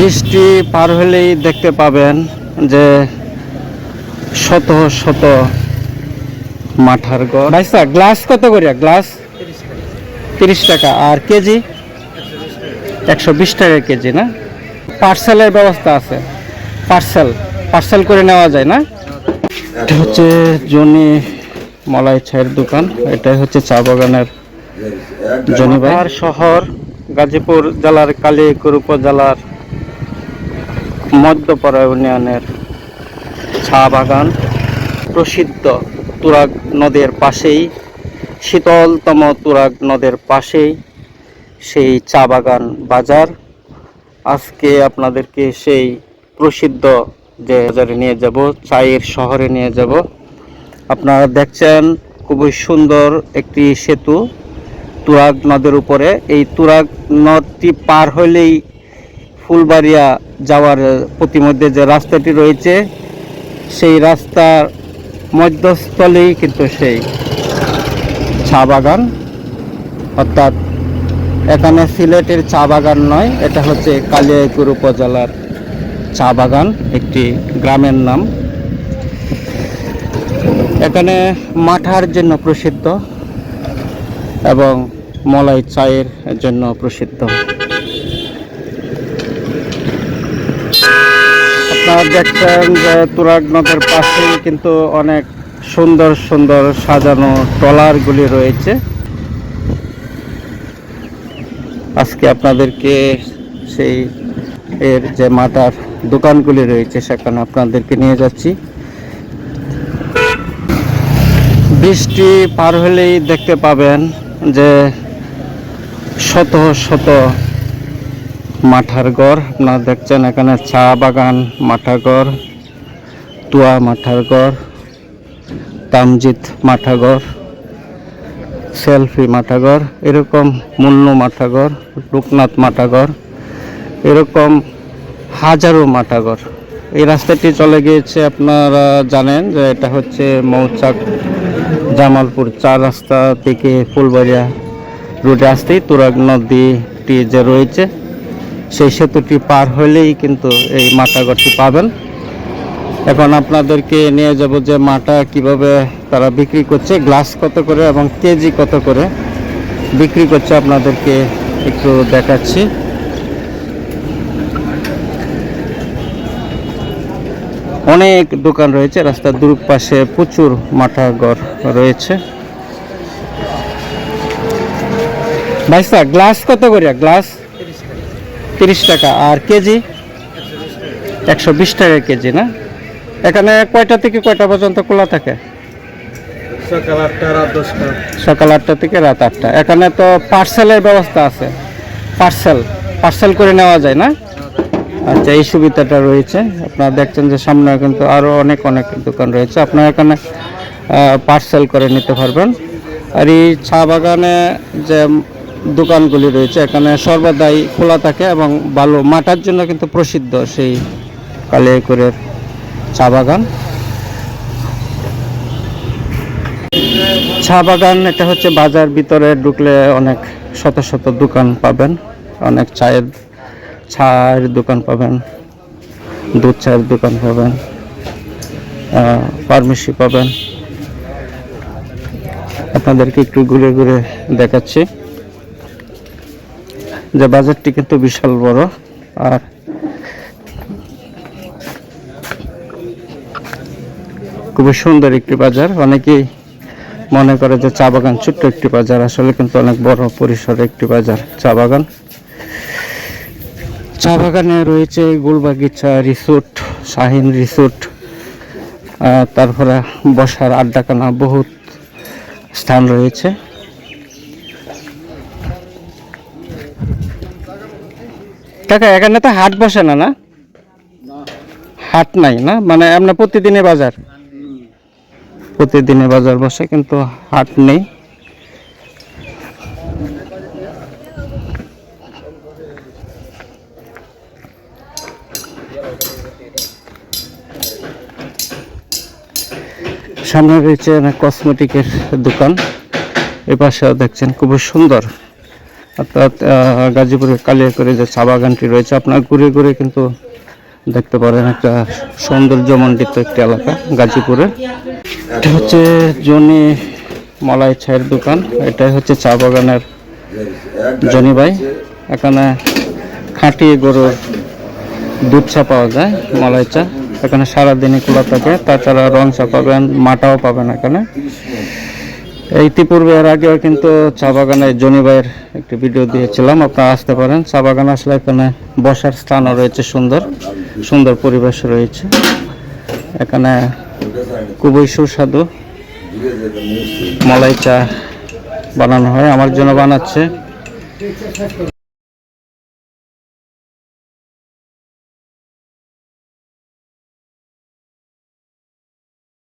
বৃষ্টি পার হলেই দেখতে পাবেন যে শত শত মাঠার ভাইসা গ্লাস কত করিয়া? গ্লাস তিরিশ টাকা। আর কেজি? একশো বিশ টাকা কেজি না? পার্সেলের ব্যবস্থা আছে। পার্সেল। পার্সেল করে নেওয়া যায় না? এটা হচ্ছে জনি মলাই চায়ের দোকান। এটাই হচ্ছে চা বাগানের জনিবার শহর গাজীপুর জেলার কালীকুর উপজেলার মধ্যপাড়া ইউনিয়নের চা বাগান প্রসিদ্ধ তুরাগ নদের পাশেই, শীতলতম তুরাগ নদের পাশেই সেই চা বাগান বাজার। আজকে আপনাদেরকে সেই প্রসিদ্ধ যে বাজারে নিয়ে যাব, চায়ের শহরে নিয়ে যাব। আপনারা দেখছেন খুবই সুন্দর একটি সেতু, তুরাগ নদের উপরে। এই তুরাগ নদটি পার হলেই ফুলবাড়িয়া যাওয়ার প্রতিমধ্যে যে রাস্তাটি রয়েছে, সেই রাস্তার মধ্যস্থলেই কিন্তু সেই চা বাগান। অর্থাৎ এখানে সিলেটের চা বাগান নয়, এটা হচ্ছে কালিয়াকুর উপজেলার চা বাগান, একটি গ্রামের নাম। এখানে মাঠার জন্য প্রসিদ্ধ এবং মলাই চায়ের জন্য প্রসিদ্ধ। আপনারা দেখছেন যে তুরাগ নদের কিন্তু অনেক সুন্দর সুন্দর সাজানো ট্রলারগুলি রয়েছে। আজকে আপনাদেরকে সেই এর যে মাটার দোকানগুলি রয়েছে সেখানে আপনাদেরকে নিয়ে যাচ্ছি। বৃষ্টি পার হলেই দেখতে পাবেন যে শত শত মাঠার ঘর আপনারা দেখছেন এখানে চা বাগান মাঠা ঘর তুয়া মাঠার ঘর তামজিৎ মাঠাঘর সেলফি মাঠাঘর এরকম মুন্নু মাঠাঘর লোকনাথ মাঠাঘর এরকম হাজারো মাঠাঘর এই রাস্তাটি চলে গিয়েছে আপনারা জানেন যে এটা হচ্ছে মৌচাক জামালপুর চার রাস্তা থেকে ফুলবাড়িয়া রোডে আসতেই তুরাগ নদীটি যে রয়েছে সেই সেতুটি পার হলেই কিন্তু এই মাঠাঘরটি পাবেন। এখন আপনাদেরকে নিয়ে যাব যে মাটা কীভাবে তারা বিক্রি করছে, গ্লাস কত করে এবং কেজি কত করে বিক্রি করছে আপনাদেরকে একটু দেখাচ্ছি। অনেক দোকান রয়েছে, রাস্তার দূর পাশে প্রচুর মাঠা ঘর রয়েছে। ভাইসা গ্লাস কত করে? গ্লাস তিরিশ টাকা আর কেজি? একশো বিশ টাকা কেজি না? এখানে কয়টা থেকে কয়টা পর্যন্ত খোলা থাকে? সকাল আটটা রাত দশটা। সকাল আটটা থেকে রাত আটটা। এখানে তো পার্সেলের ব্যবস্থা আছে। পার্সেল পার্সেল করে নেওয়া যায় না? আচ্ছা এই সুবিধাটা রয়েছে। আপনারা দেখছেন যে সামনে কিন্তু আরও অনেক অনেক দোকান রয়েছে। আপনারা এখানে পার্সেল করে নিতে পারবেন। আর এই চা বাগানে যে দোকানগুলি রয়েছে। এখানে সর্বদাই খোলা থাকে এবং ভালো মাটার জন্য কিন্তু প্রসিদ্ধ সেই কালিয়াকুরের চা বাগান। চা বাগান এটা হচ্ছে বাজার ভিতরে ঢুকলে অনেক শত শত দোকান পাবেন, অনেক চায়ের চায়ের দোকান পাবেন, দুধ চায়ের দোকান পাবেন ফার্মেসি পাবেন। আপনাদেরকে একটু ঘুরে ঘুরে দেখাচ্ছি। যে বাজারটি কিন্তু বিশাল বড়। আর খুবই সুন্দর একটি বাজার। অনেকেই মনে করে যে চা বাগান ছোট্ট একটি বাজার, আসলে কিন্তু অনেক বড় পরিসরে একটি বাজার, চা বাগান। চা বাগানে রয়েছে গোলবাগিচা রিসোর্ট, শাহিন রিসোর্ট তারপরে বসার আড্ডাখানা, বহুত স্থান রয়েছে। কাকা, এখানে তো হাট বসে না না? হাট নাই না? মানে আপনার প্রতিদিনের বাজার। প্রতিদিনে বাজার বসে, কিন্তু হাট নেই। সামনে রয়েছে কসমেটিকের দোকান। এ পাশেও দেখছেন, খুবই সুন্দর। অর্থাৎ গাজীপুরের কালিয়াকড়ি যে চা বাগানটি রয়েছে, আপনার ঘুরে ঘুরে কিন্তু দেখতে পারেন একটা সৌন্দর্যমণ্ডিত একটি এলাকা গাজীপুরে এটা হচ্ছে জনি মলাই চায়ের দোকান, এটাই হচ্ছে চা বাগানের জনি ভাই। এখানে খাঁটি গরুর দুধ চা পাওয়া যায়, মলাই চা। এখানে সারাদিনই খোলা থাকে, তাছাড়া রং চা পাবেন, মাটাও পাবেন এখানে। ইতিপূর্বে এর আগেও কিন্তু চা বাগানে জনি ভাইয়ের একটি ভিডিও দিয়েছিলাম। আপনারা আসতে পারেন। চা বাগান আসলে এখানে বসার স্থানও রয়েছে সুন্দর সুন্দর পরিবেশ রয়েছে। এখানে খুবই সুস্বাদু মলাই চা বানানো হয়। আমার জন্য বানাচ্ছে।